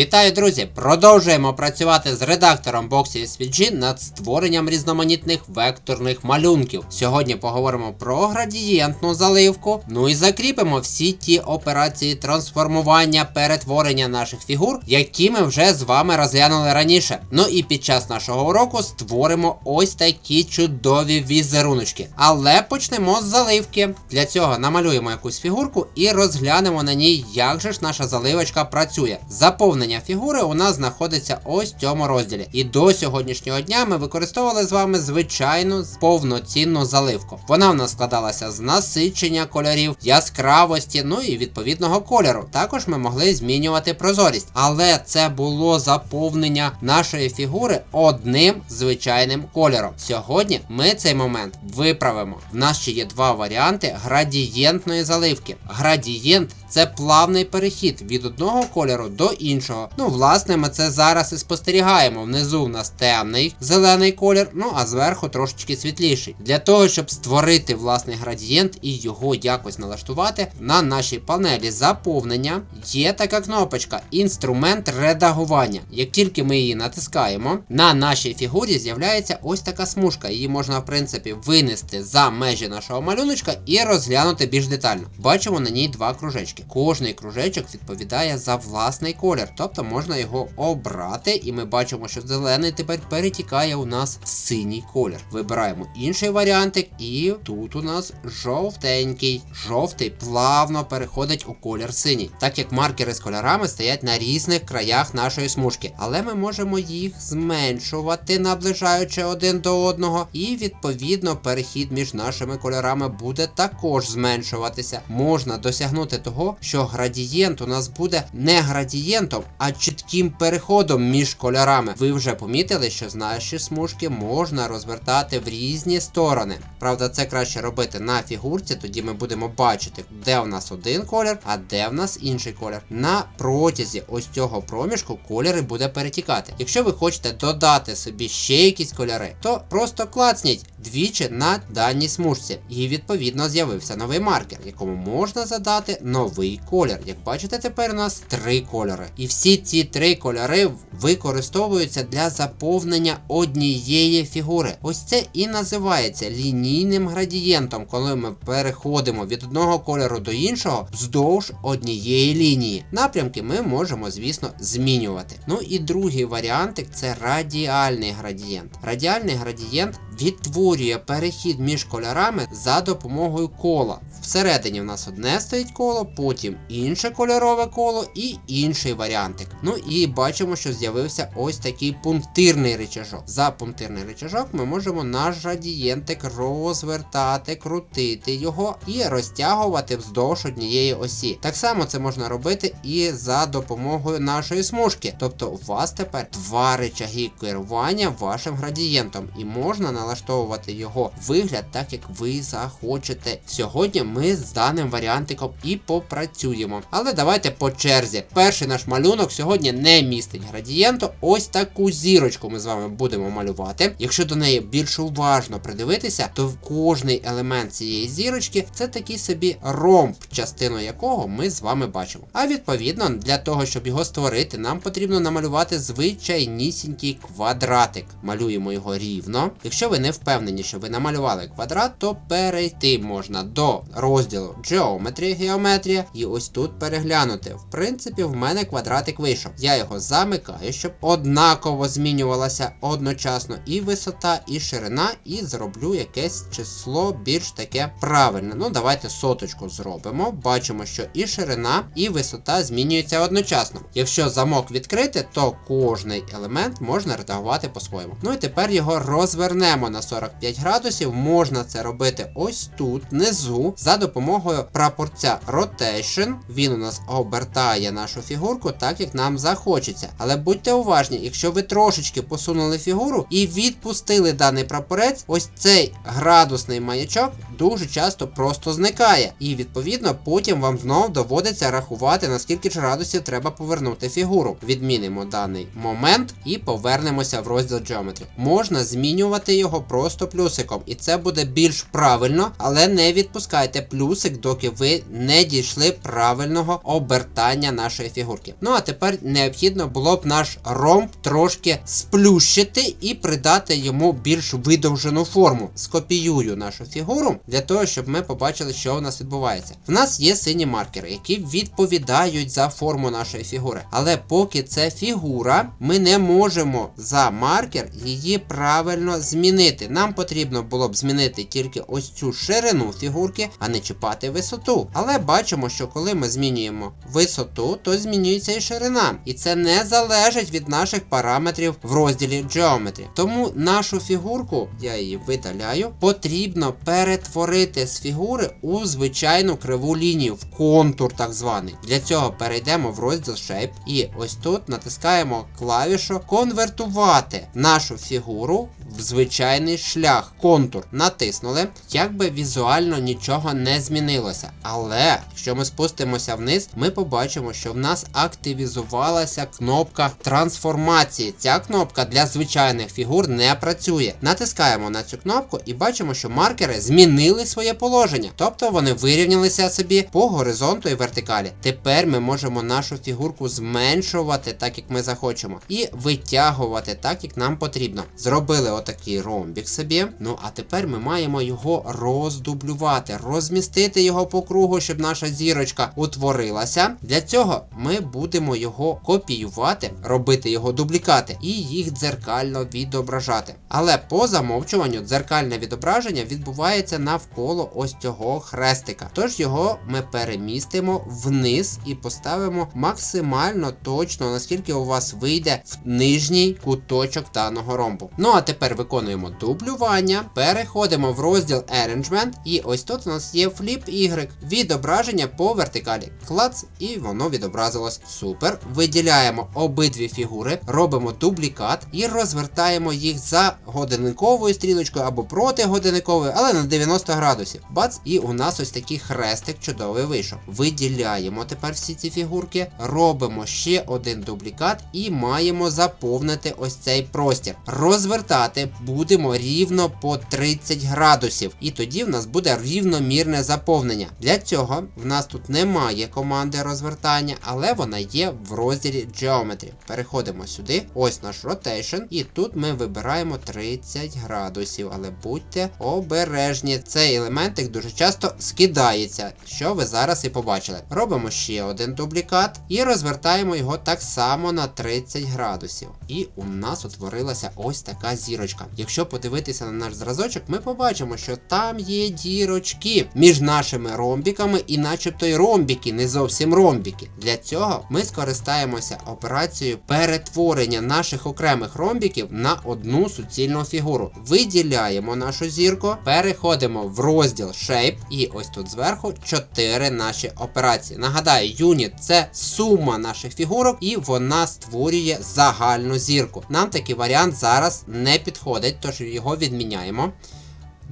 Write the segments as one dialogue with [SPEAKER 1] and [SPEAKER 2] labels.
[SPEAKER 1] Вітаю, друзі! Продовжуємо працювати з редактором Boxy SVG над створенням різноманітних векторних малюнків. Сьогодні поговоримо про градієнтну заливку. Ну і закріпимо всі ті операції трансформування, перетворення наших фігур, які ми вже з вами розглянули раніше. Ну і під час нашого уроку створимо ось такі чудові візеруночки. Але почнемо з заливки. Для цього намалюємо якусь фігурку і розглянемо на ній, як же ж наша заливочка працює. Заповнення фігури у нас знаходиться ось в цьому розділі. І до сьогоднішнього дня ми використовували з вами звичайну повноцінну заливку. Вона в нас складалася з насичення кольорів, яскравості, ну і відповідного кольору. Також ми могли змінювати прозорість. Але це було заповнення нашої фігури одним звичайним кольором. Сьогодні ми цей момент виправимо. В нас ще є два варіанти градієнтної заливки. Градієнт це плавний перехід від одного кольору до іншого. Ну, власне, ми це зараз і спостерігаємо. Внизу в нас темний зелений колір, ну а зверху трошечки світліший. Для того, щоб створити власний градієнт і його якось налаштувати, на нашій панелі заповнення є така кнопочка інструмент редагування. Як тільки ми її натискаємо, на нашій фігурі з'являється ось така смужка. Її можна, в принципі, винести за межі нашого малюночка і розглянути більш детально. Бачимо на ній два кружечки. Кожний кружечок відповідає за власний колір, тобто можна його обрати, і ми бачимо, що зелений тепер перетікає у нас в синій колір. Вибираємо інший варіантик, і тут у нас жовтенький. Жовтий плавно переходить у колір синій, так як маркери з кольорами стоять на різних краях нашої смужки. Але ми можемо їх зменшувати, наближаючи один до одного, і відповідно перехід між нашими кольорами буде також зменшуватися. Можна досягнути того, що градієнт у нас буде не градієнтом, а чітким переходом між кольорами. Ви вже помітили, що наші смужки можна розвертати в різні сторони. Правда, це краще робити на фігурці, тоді ми будемо бачити, де в нас один колір, а де в нас інший колір. На протязі ось цього проміжку кольори буде перетікати. Якщо ви хочете додати собі ще якісь кольори, то просто клацніть двічі на даній смужці. І відповідно з'явився новий маркер, якому можна задати новий колір. Як бачите, тепер у нас три кольори. І всі ці три кольори використовуються для заповнення однієї фігури. Ось це і називається лінійним градієнтом, коли ми переходимо від одного кольору до іншого вздовж однієї лінії. Напрямки ми можемо, звісно, змінювати. Ну і другий варіантик це радіальний градієнт. Радіальний градієнт відтворює перехід між кольорами за допомогою кола. Всередині в нас одне стоїть коло, потім інше кольорове коло і інший варіантик. Ну і бачимо, що з'явився ось такий пунктирний рычажок. За пунктирний рычажок ми можемо наш градієнтик розвертати, крутити його і розтягувати вздовж однієї осі. Так само це можна робити і за допомогою нашої смужки. Тобто у вас тепер два рычаги керування вашим градієнтом, і можна налаштовувати його вигляд так, як ви захочете. Сьогодні ми з даним варіантиком і попрацюємо. Але давайте по черзі. Перший наш малюнок сьогодні не містить градієнту. Ось таку зірочку ми з вами будемо малювати. Якщо до неї більш уважно придивитися, то кожний елемент цієї зірочки це такий собі ромб, частину якого ми з вами бачимо. А відповідно, для того, щоб його створити, нам потрібно намалювати звичайнісінький квадратик. Малюємо його рівно. Якщо ви не впевнені, що ви намалювали квадрат, то перейти можна до розділу Geometry, геометрія, і ось тут переглянути. В принципі, в мене квадратик вийшов. Я його замикаю, щоб однаково змінювалася одночасно і висота, і ширина, і зроблю якесь число більш таке правильне. Ну, давайте соточку зробимо. Бачимо, що і ширина, і висота змінюються одночасно. Якщо замок відкрити, то кожний елемент можна редагувати по-своєму. Ну і тепер його розвернемо на 45 градусів. Можна це робити ось тут, внизу, за допомогою прапорця Rotation. Він у нас обертає нашу фігурку так, як нам захочеться. Але будьте уважні, якщо ви трошечки посунули фігуру і відпустили даний прапорець, ось цей градусний маячок дуже часто просто зникає. І відповідно потім вам знову доводиться рахувати, наскільки ж градусів треба повернути фігуру. Відмінимо даний момент і повернемося в розділ Geometry. Можна змінювати його його просто плюсиком. І це буде більш правильно, але не відпускайте плюсик, доки ви не дійшли правильного обертання нашої фігурки. Ну а тепер необхідно було б наш ромб трошки сплющити і придати йому більш видовжену форму. Скопіюю нашу фігуру для того, щоб ми побачили, що у нас відбувається. В нас є сині маркери, які відповідають за форму нашої фігури. Але поки це фігура, ми не можемо за маркер її правильно змінити. Нам потрібно було б змінити тільки ось цю ширину фігурки, а не чіпати висоту. Але бачимо, що коли ми змінюємо висоту, то змінюється і ширина. І це не залежить від наших параметрів в розділі Geometry. Тому нашу фігурку, я її видаляю, потрібно перетворити з фігури у звичайну криву лінію, в контур так званий. Для цього перейдемо в розділ Shape і ось тут натискаємо клавішу конвертувати нашу фігуру в звичайний шлях, контур. Натиснули, якби візуально нічого не змінилося. Але якщо ми спустимося вниз, ми побачимо, що в нас активізувалася кнопка трансформації. Ця кнопка для звичайних фігур не працює. Натискаємо на цю кнопку і бачимо, що маркери змінили своє положення, тобто вони вирівнялися собі по горизонту і вертикалі. Тепер ми можемо нашу фігурку зменшувати так, як ми захочемо, і витягувати так, як нам потрібно. Зробили отакий ромбік собі. Ну а тепер ми маємо його роздублювати, розмістити його по кругу, щоб наша зірочка утворилася. Для цього ми будемо його копіювати, робити його дублікати і їх дзеркально відображати. Але по замовчуванню дзеркальне відображення відбувається навколо ось цього хрестика. Тож його ми перемістимо вниз і поставимо максимально точно, наскільки у вас вийде в нижній куточок даного ромбу. Ну а тепер виконуємо дублювання, переходимо в розділ Arrangement, і ось тут у нас є Flip Y, відображення по вертикалі. Клац, і воно відобразилось. Супер. Виділяємо обидві фігури, робимо дублікат і розвертаємо їх за годинниковою стрілочкою або проти годинникової, але на 90 градусів. Бац, і у нас ось такий хрестик чудовий вийшов. Виділяємо тепер всі ці фігурки, робимо ще один дублікат і маємо заповнити ось цей простір. Розвертати будемо рівно по 30 градусів, і тоді в нас буде рівномірне заповнення. Для цього в нас тут немає команди розвертання, але вона є в розділі Geometry. Переходимо сюди, ось наш Rotation, і тут ми вибираємо 30 градусів. Але будьте обережні, цей елементик дуже часто скидається, що ви зараз і побачили. Робимо ще один дублікат і розвертаємо його так само на 30 градусів. І у нас утворилася ось така зірочка. Якщо подивитися на наш зразочок, ми побачимо, що там є дірочки між нашими ромбіками, і начебто й ромбіки, не зовсім ромбіки. Для цього ми скористаємося операцією перетворення наших окремих ромбіків на одну суцільну фігуру. Виділяємо нашу зірку, переходимо в розділ Shape, і ось тут зверху 4 наші операції. Нагадаю, юніт це сума наших фігурок, і вона створює загальну зірку. Нам такий варіант зараз не підходить, тож його відміняємо.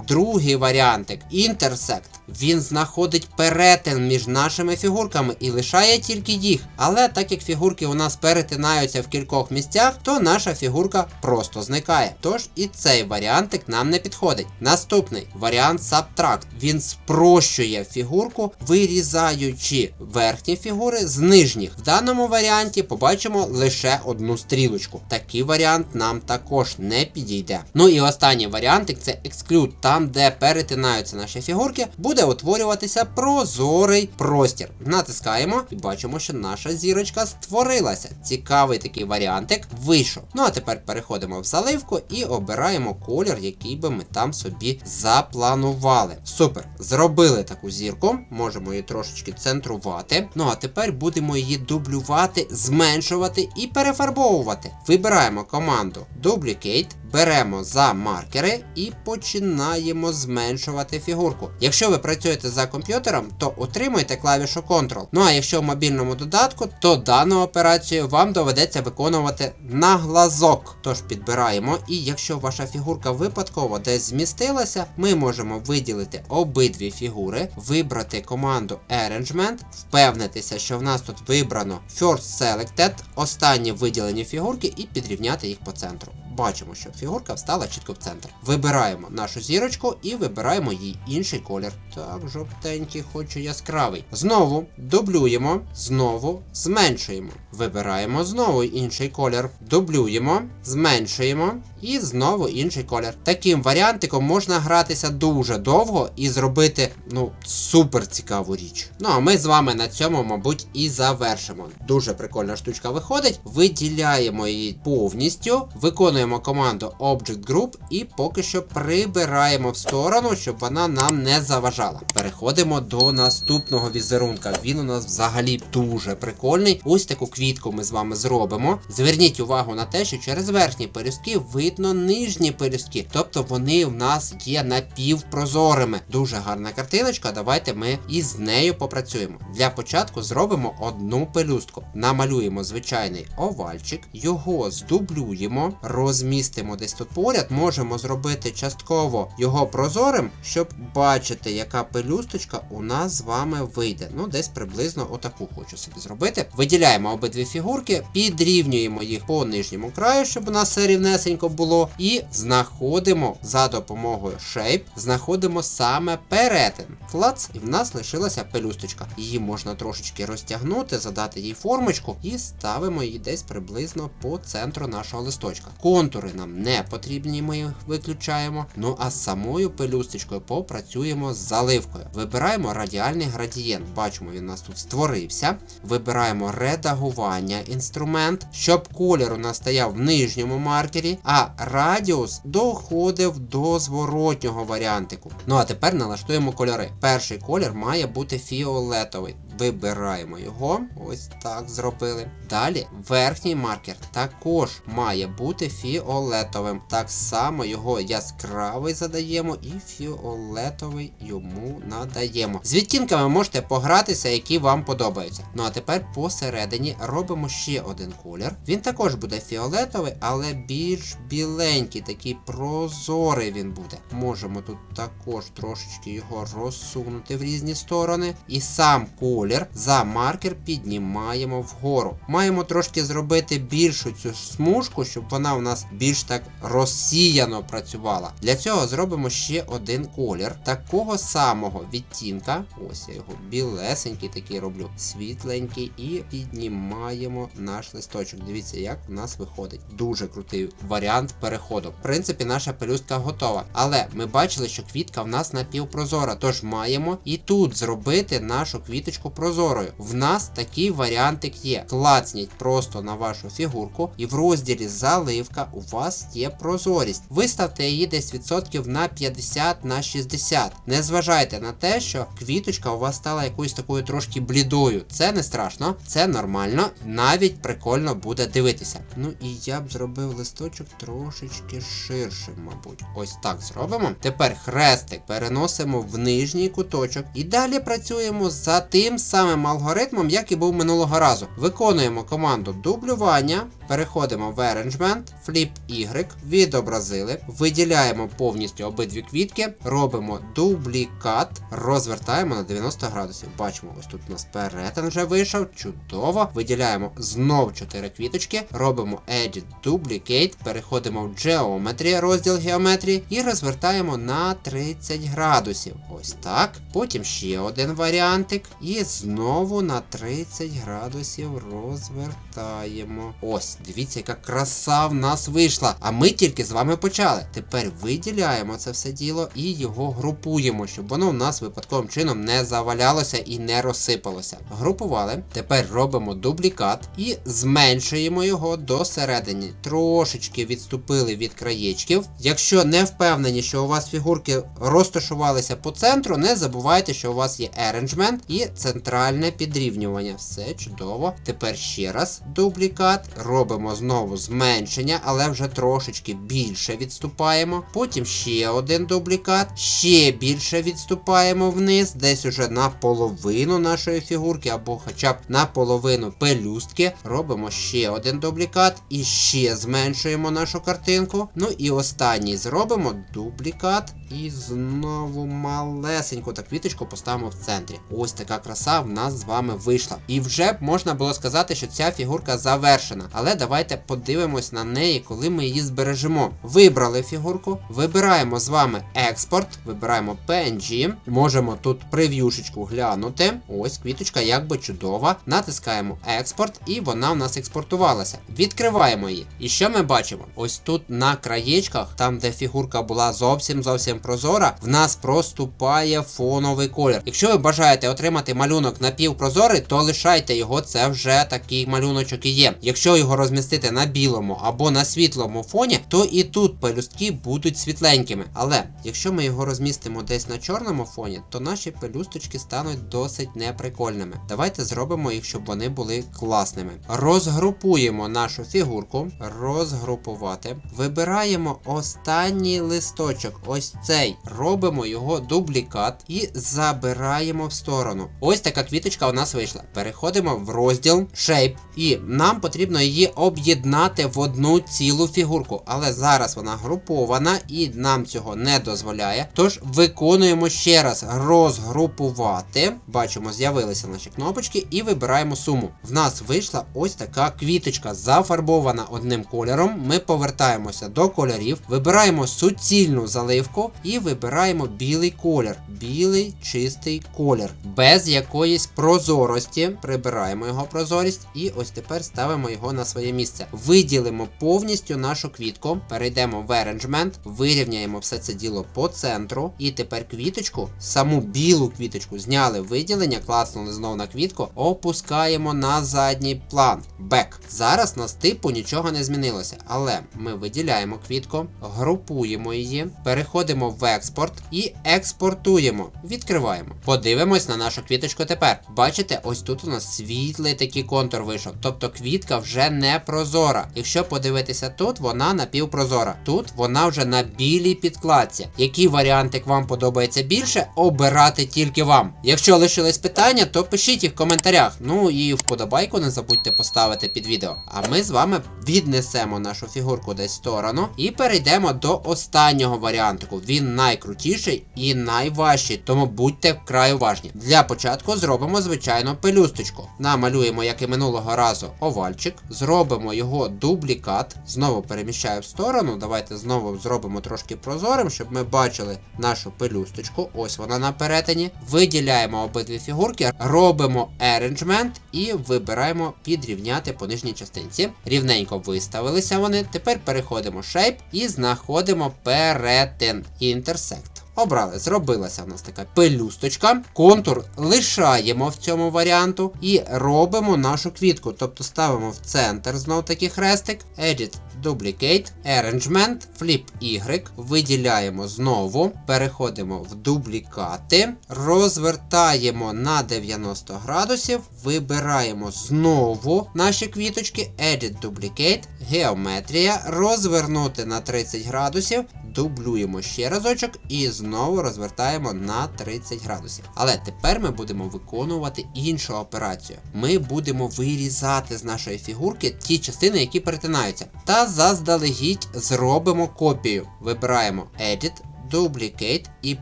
[SPEAKER 1] Другий варіантик інтерсект. Він знаходить перетин між нашими фігурками і лишає тільки їх. Але так як фігурки у нас перетинаються в кількох місцях, то наша фігурка просто зникає. Тож і цей варіантик нам не підходить. Наступний варіант Subtract. Він спрощує фігурку, вирізаючи верхні фігури з нижніх. В даному варіанті побачимо лише одну стрілочку. Такий варіант нам також не підійде. Ну і останній варіантик це Exclude. Там, де перетинаються наші фігурки, буде утворюватися прозорий простір. Натискаємо і бачимо, що наша зірочка створилася. Цікавий такий варіантик вийшов. Ну а тепер переходимо в заливку і обираємо колір, який би ми там собі запланували. Супер! Зробили таку зірку, можемо її трошечки центрувати. Ну а тепер будемо її дублювати, зменшувати і перефарбовувати. Вибираємо команду Duplicate. Беремо за маркери і починаємо зменшувати фігурку. Якщо ви працюєте за комп'ютером, то утримуйте клавішу Ctrl. Ну а якщо в мобільному додатку, то дану операцію вам доведеться виконувати на глазок. Тож підбираємо, і якщо ваша фігурка випадково десь змістилася, ми можемо виділити обидві фігури, вибрати команду Arrangement, впевнитися, що в нас тут вибрано First Selected, останні виділені фігурки, і підрівняти їх по центру. Бачимо, що фігурка встала чітко в центр. Вибираємо нашу зірочку і вибираємо їй інший колір. Так, жовтенький, хочу яскравий. Знову дублюємо, знову зменшуємо. Вибираємо знову інший колір. Дублюємо, зменшуємо і знову інший колір. Таким варіантиком можна гратися дуже довго і зробити ну супер цікаву річ. Ну а ми з вами на цьому, мабуть, і завершимо. Дуже прикольна штучка виходить. Виділяємо її повністю, виконуємо команду Object Group і поки що прибираємо в сторону, щоб вона нам не заважала. Переходимо до наступного візерунка. Він у нас взагалі дуже прикольний. Ось таку квітку ми з вами зробимо. Зверніть увагу на те, що через верхні пелюстки видно нижні пелюстки, тобто вони в нас є напівпрозорими. Дуже гарна картиночка. Давайте ми із нею попрацюємо. Для початку зробимо одну пелюстку. Намалюємо звичайний овальчик, його здублюємо, розмістимо десь тут поряд. Можемо зробити частково його прозорим, щоб бачити, яка пелюсточка у нас з вами вийде. Ну, десь приблизно отаку хочу собі зробити. Виділяємо обидві фігурки, підрівнюємо їх по нижньому краю, щоб у нас все рівнесенько було. І знаходимо за допомогою Shape, знаходимо саме перетин. Клац, і в нас лишилася пелюсточка. Її можна трошечки розтягнути, задати їй формочку і ставимо її десь приблизно по центру нашого листочка. Контури нам не потрібні, ми їх виключаємо. Ну а з самою пелюсточкою попрацюємо з заливкою. Вибираємо радіальний градієнт. Бачимо, він у нас тут створився. Вибираємо редагування інструмент, щоб колір у нас стояв в нижньому маркері, а радіус доходив до зворотнього варіантику. Ну а тепер налаштуємо кольори. Перший колір має бути фіолетовий. Вибираємо його, ось так зробили. Далі верхній маркер також має бути фіолетовим. Так само його яскравий задаємо і фіолетовий йому надаємо. З відтінками можете погратися, які вам подобаються. Ну а тепер посередині робимо ще один колір. Він також буде фіолетовий, але більш біленький, такий прозорий він буде. Можемо тут також трошечки його розсунути в різні сторони. І сам колір за маркер піднімаємо вгору. Маємо трошки зробити більшу цю смужку, щоб вона у нас більш так розсіяно працювала. Для цього зробимо ще один колір такого самого відтінка. Ось я його білесенький такий роблю, світленький, і піднімаємо наш листочок. Дивіться, як у нас виходить. Дуже крутий варіант переходу. В принципі, наша пелюстка готова. Але ми бачили, що квітка в нас напівпрозора, тож маємо і тут зробити нашу квіточку прозорою. В нас такий варіантик є. Клацніть просто на вашу фігурку, і в розділі заливка у вас є прозорість. Виставте її десь відсотків на 50 на 60. Не зважайте на те, що квіточка у вас стала якоюсь такою трошки блідою. Це не страшно, це нормально, навіть прикольно буде дивитися. Ну і я б зробив листочок трошечки ширшим, мабуть. Ось так зробимо. Тепер хрестик переносимо в нижній куточок і далі працюємо за тим самим алгоритмом, як і був минулого разу. Виконуємо команду дублювання, переходимо в Arrangement, Flip Y, відобразили, виділяємо повністю обидві квітки, робимо дублікат, розвертаємо на 90 градусів. Бачимо, ось тут у нас перетин вже вийшов. Чудово. Виділяємо знов 4 квіточки, робимо Edit Duplicate, переходимо в Geometry, розділ геометрії, і розвертаємо на 30 градусів. Ось так. Потім ще один варіантик. І знову на 30 градусів розвертаємо. Ось, дивіться, яка краса в нас вийшла. А ми тільки з вами почали. Тепер виділяємо це все діло і його групуємо, щоб воно в нас випадковим чином не завалялося і не розсипалося. Групували. Тепер робимо дублікат і зменшуємо його до середини. Трошечки відступили від краєчків. Якщо не впевнені, що у вас фігурки розташувалися по центру, не забувайте, що у вас є arrangement і центральне підрівнювання. Все чудово. Тепер ще раз дублікат. Робимо знову зменшення, але вже трошечки більше відступаємо. Потім ще один дублікат, ще більше відступаємо вниз, десь уже на половину нашої фігурки, або хоча б на половину пелюстки. Робимо ще один дублікат і ще зменшуємо нашу картинку. Ну і останній зробимо дублікат. І знову малесеньку та квіточку поставимо в центрі. Ось така краса. в нас з вами вийшла. І вже можна було сказати, що ця фігурка завершена. Але давайте подивимось на неї, коли ми її збережемо. Вибрали фігурку, вибираємо з вами експорт, вибираємо PNG, можемо тут прев'юшечку глянути. Ось квіточка якби чудова. Натискаємо експорт, і вона в нас експортувалася. Відкриваємо її. І що ми бачимо? Ось тут на краєчках, там де фігурка була зовсім зовсім прозора, в нас проступає фоновий колір. Якщо ви бажаєте отримати малюнок напівпрозорий, то лишайте його, це вже такий малюночок і є. Якщо його розмістити на білому або на світлому фоні, то і тут пелюстки будуть світленькими. Але якщо ми його розмістимо десь на чорному фоні, то наші пелюсточки стануть досить неприкольними. Давайте зробимо їх, щоб вони були класними. Розгрупуємо нашу фігурку, розгрупувати. Вибираємо останній листочок, ось цей. Робимо його дублікат і забираємо в сторону. Ось така квіточка у нас вийшла. Переходимо в розділ Shape. І нам потрібно її об'єднати в одну цілу фігурку. Але зараз вона групована і нам цього не дозволяє. Тож виконуємо ще раз розгрупувати. Бачимо, з'явилися наші кнопочки, і вибираємо суму. В нас вийшла ось така квіточка, зафарбована одним кольором. Ми повертаємося до кольорів, вибираємо суцільну заливку і вибираємо білий колір. Білий чистий колір. Без якоїсь прозорості. Прибираємо його прозорість і ось тепер ставимо його на своє місце. Виділимо повністю нашу квітку, перейдемо в Arrangement, вирівняємо все це діло по центру. І тепер квіточку, саму білу квіточку, зняли виділення, клацнули знову на квітку, опускаємо на задній план. Back. Зараз на типу нічого не змінилося, але ми виділяємо квітку, групуємо її, переходимо в експорт і експортуємо. Відкриваємо. Подивимось на нашу квіточку тепер. Бачите, ось тут у нас світлий такий контур вийшов. Тобто квітка вже не прозора. Якщо подивитися тут, вона напівпрозора. Тут вона вже на білій підкладці. Який варіантик вам подобається більше, обирати тільки вам. Якщо лишились питання, то пишіть їх в коментарях. Ну і вподобайку не забудьте поставити під відео. А ми з вами віднесемо нашу фігурку десь в сторону і перейдемо до останнього варіантику. Він найкрутіший і найважчий, тому будьте вкрай уважні. Для початку зробимо звичайно пелюсточку. Намалюємо, як і минулого разу, овальчик, зробимо його дублікат. Знову переміщаю в сторону. Давайте знову зробимо трошки прозорим, щоб ми бачили нашу пелюсточку. Ось вона на перетині. Виділяємо обидві фігурки, робимо arrangement і вибираємо підрівняти по нижній частинці. Рівненько виставилися вони. Тепер переходимо Shape і знаходимо перетин Intersect. Обрали, зробилася в нас така пелюсточка. Контур лишаємо в цьому варіанту і робимо нашу квітку. Тобто ставимо в центр знов таки хрестик, Edit Duplicate, Arrangement, Flip Y, виділяємо знову, переходимо в дублікати, розвертаємо на 90 градусів, вибираємо знову наші квіточки, Edit Duplicate, Геометрія, розвернути на 30 градусів, дублюємо ще разочок і знову розвертаємо на 30 градусів. Але тепер ми будемо виконувати іншу операцію. Ми будемо вирізати з нашої фігурки ті частини, які перетинаються. Та заздалегідь зробимо копію. Вибираємо Edit. Duplicate і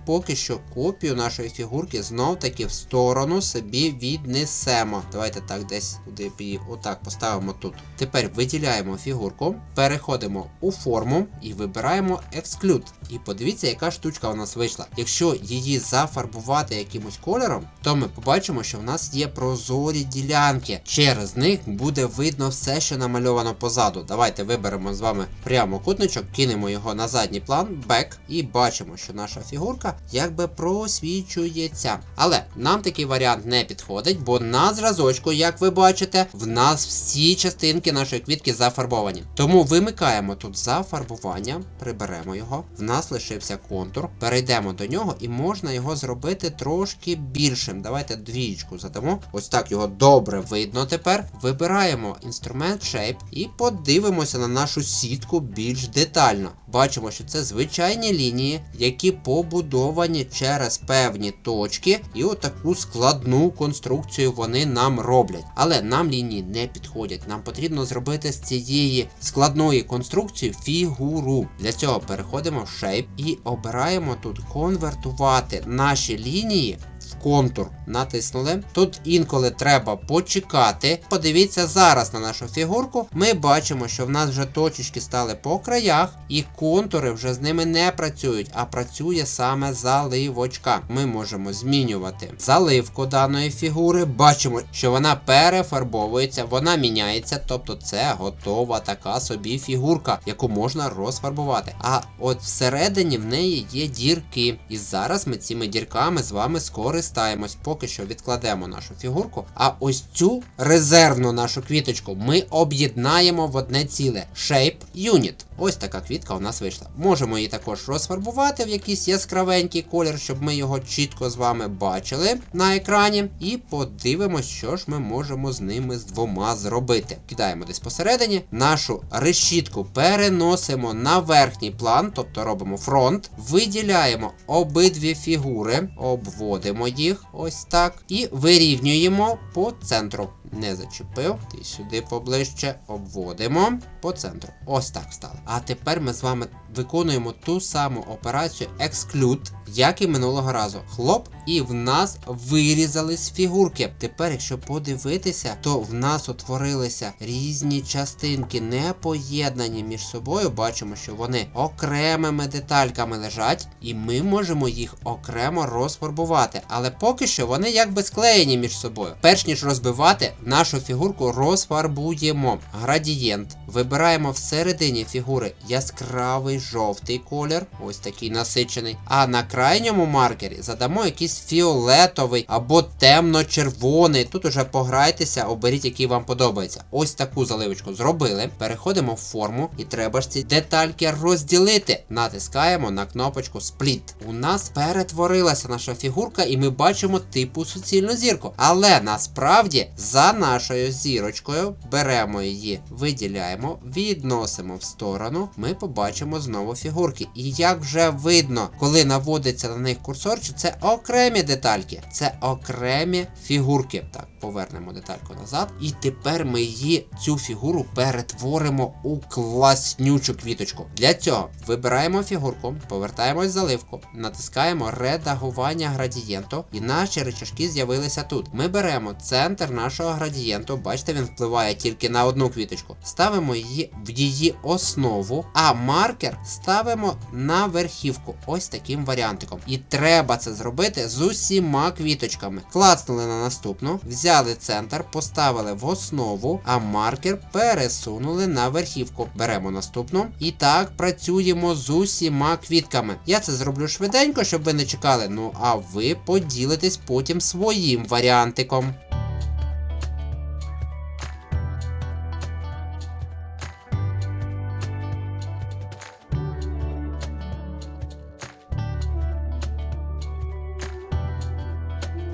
[SPEAKER 1] поки що копію нашої фігурки знов таки в сторону собі віднесемо. Давайте так десь куди її отак поставимо тут. Тепер виділяємо фігурку, переходимо у форму і вибираємо Exclude. І подивіться, яка штучка у нас вийшла. Якщо її зафарбувати якимось кольором, то ми побачимо, що в нас є прозорі ділянки. Через них буде видно все, що намальовано позаду. Давайте виберемо з вами прямокутничок, кинемо його на задній план, Back, і бачимо, що наша фігурка якби просвічується. Але нам такий варіант не підходить, бо на зразочку, як ви бачите, в нас всі частинки нашої квітки зафарбовані. Тому вимикаємо тут зафарбування, приберемо його. В нас лишився контур. Перейдемо до нього і можна його зробити трошки більшим. Давайте двієчку задамо. Ось так його добре видно тепер. Вибираємо інструмент Shape і подивимося на нашу сітку більш детально. Бачимо, що це звичайні лінії, які побудовані через певні точки, і отаку складну конструкцію вони нам роблять. Але нам лінії не підходять. Нам потрібно зробити з цієї складної конструкції фігуру. Для цього переходимо в Shape і обираємо тут конвертувати наші лінії. В контур натиснули. Тут інколи треба почекати. Подивіться зараз на нашу фігурку. Ми бачимо, що в нас вже точечки стали по краях, і контури вже з ними не працюють, а працює саме заливочка. Ми можемо змінювати заливку даної фігури. Бачимо, що вона перефарбовується, вона міняється, тобто це готова така собі фігурка, яку можна розфарбувати. А от всередині в неї є дірки. І зараз ми цими дірками з вами скористаємось. Поки що відкладемо нашу фігурку. А ось цю резервну нашу квіточку ми об'єднаємо в одне ціле Shape Unit. Ось така квітка у нас вийшла. Можемо її також розфарбувати в якийсь яскравенький колір, щоб ми його чітко з вами бачили на екрані. І подивимось, що ж ми можемо з ними з двома зробити. Кидаємо десь посередині, нашу решітку переносимо на верхній план, тобто робимо фронт, виділяємо обидві фігури, обводимо їх ось так, і вирівнюємо по центру. Не зачепив, І сюди поближче обводимо по центру. Ось так стало. А тепер ми з вами виконуємо ту саму операцію Exclude, як і минулого разу. Хлоп, і в нас вирізались фігурки. Тепер, якщо подивитися, то в нас утворилися різні частинки, не поєднані між собою. Бачимо, що вони окремими детальками лежать, і ми можемо їх окремо розфарбувати. Але поки що вони якби склеєні між собою. Перш ніж розбивати, нашу фігурку розфарбуємо. Градієнт. Вибираємо всередині фігури яскравий жовтий колір, ось такий насичений. А на крайньому маркері задамо якийсь фіолетовий або темно-червоний. Тут уже пограйтеся, оберіть, який вам подобається. Ось таку заливочку зробили. Переходимо в форму і треба ж ці детальки розділити. Натискаємо на кнопочку Split. У нас перетворилася наша фігурка, і ми бачимо типу суцільну зірку. Але насправді за нашою зірочкою беремо її, виділяємо, відносимо в сторону. Ми побачимо знову фігурки. І як вже видно, коли наводиться на них курсор, що це окремі детальки, це окремі фігурки. Так, повернемо детальку назад. І тепер ми її, цю фігуру, перетворимо у класнючу квіточку. Для цього вибираємо фігурку, повертаємось в заливку, натискаємо редагування градієнту, і наші речашки з'явилися тут. Ми беремо центр нашого градієнту, бачите, він впливає тільки на одну квіточку. Ставимо її в її основу, а маркер ставимо на верхівку. Ось таким варіантиком. І треба це зробити з усіма квіточками. Клацнули на наступну, взяли центр, поставили в основу, а маркер пересунули на верхівку. Беремо наступну. І так працюємо з усіма квітками. Я це зроблю швиденько, щоб ви не чекали. Ну а ви поділитесь потім своїм варіантиком.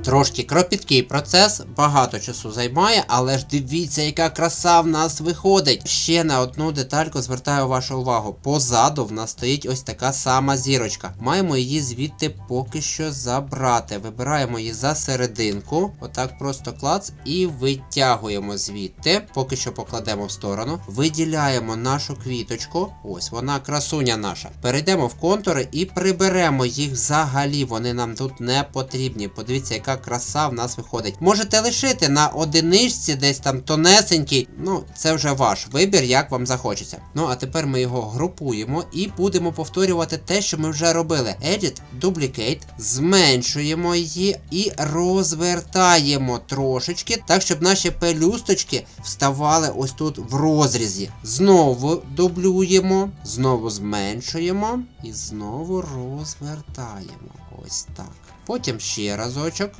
[SPEAKER 1] Трошки кропіткий процес, багато часу займає, але ж дивіться, яка краса в нас виходить. Ще на одну детальку звертаю вашу увагу. Позаду в нас стоїть ось така сама зірочка. Маємо її звідти поки що забрати. Вибираємо її за серединку, отак просто клац, і витягуємо звідти. Поки що покладемо в сторону. Виділяємо нашу квіточку. Ось вона красуня наша. Перейдемо в контури і приберемо їх взагалі. Вони нам тут не потрібні. Подивіться, яка краса в нас виходить. Можете лишити на одиничці, десь там тонесенький. Ну, це вже ваш вибір, як вам захочеться. Ну, а тепер ми його групуємо і будемо повторювати те, що ми вже робили. Edit, Duplicate, зменшуємо її і розвертаємо трошечки, так, щоб наші пелюсточки вставали ось тут в розрізі. Знову дублюємо, знову зменшуємо і знову розвертаємо. Ось так. Потім ще разочок.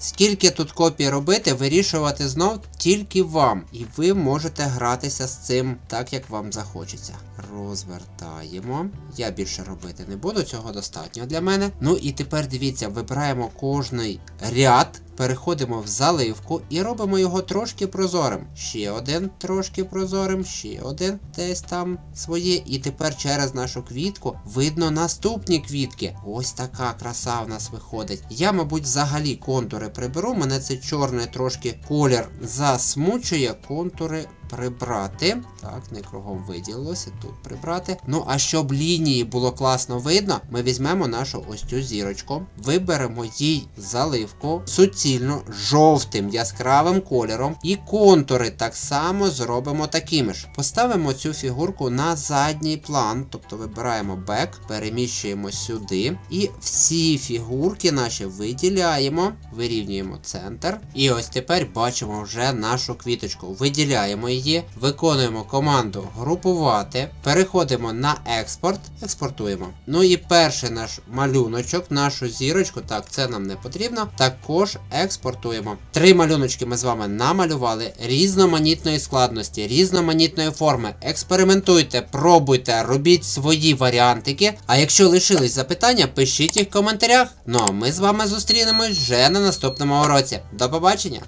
[SPEAKER 1] Скільки тут копій робити, вирішувати знов тільки вам. І ви можете гратися з цим так, як вам захочеться. Розвертаємо. Я більше робити не буду, цього достатньо для мене. Ну і тепер дивіться, вибираємо кожний ряд. Переходимо в заливку і робимо його трошки прозорим. Ще один трошки прозорим, ще один десь там своє. І тепер через нашу квітку видно наступні квітки. Ось така краса в нас виходить. Я, мабуть, взагалі контури приберу. Мене це чорний трошки колір засмучує, контури прибрати. Так, не кругом виділилося, тут прибрати. Ну, а щоб лінії було класно видно, ми візьмемо нашу ось цю зірочку, виберемо їй заливку суцільно жовтим яскравим кольором, і контури так само зробимо такими ж. Поставимо цю фігурку на задній план, тобто вибираємо бек, переміщуємо сюди, і всі фігурки наші виділяємо, вирівнюємо центр. І ось тепер бачимо вже нашу квіточку. Виділяємо її, виконуємо команду групувати, переходимо на експорт, експортуємо. Ну і перший наш малюночок, нашу зірочку, так, це нам не потрібно. Також експортуємо. Три малюночки ми з вами намалювали різноманітної складності, різноманітної форми. Експериментуйте, пробуйте, робіть свої варіантики. А якщо лишились запитання, пишіть їх в коментарях. Ну а ми з вами зустрінемось вже на наступному уроці. До побачення!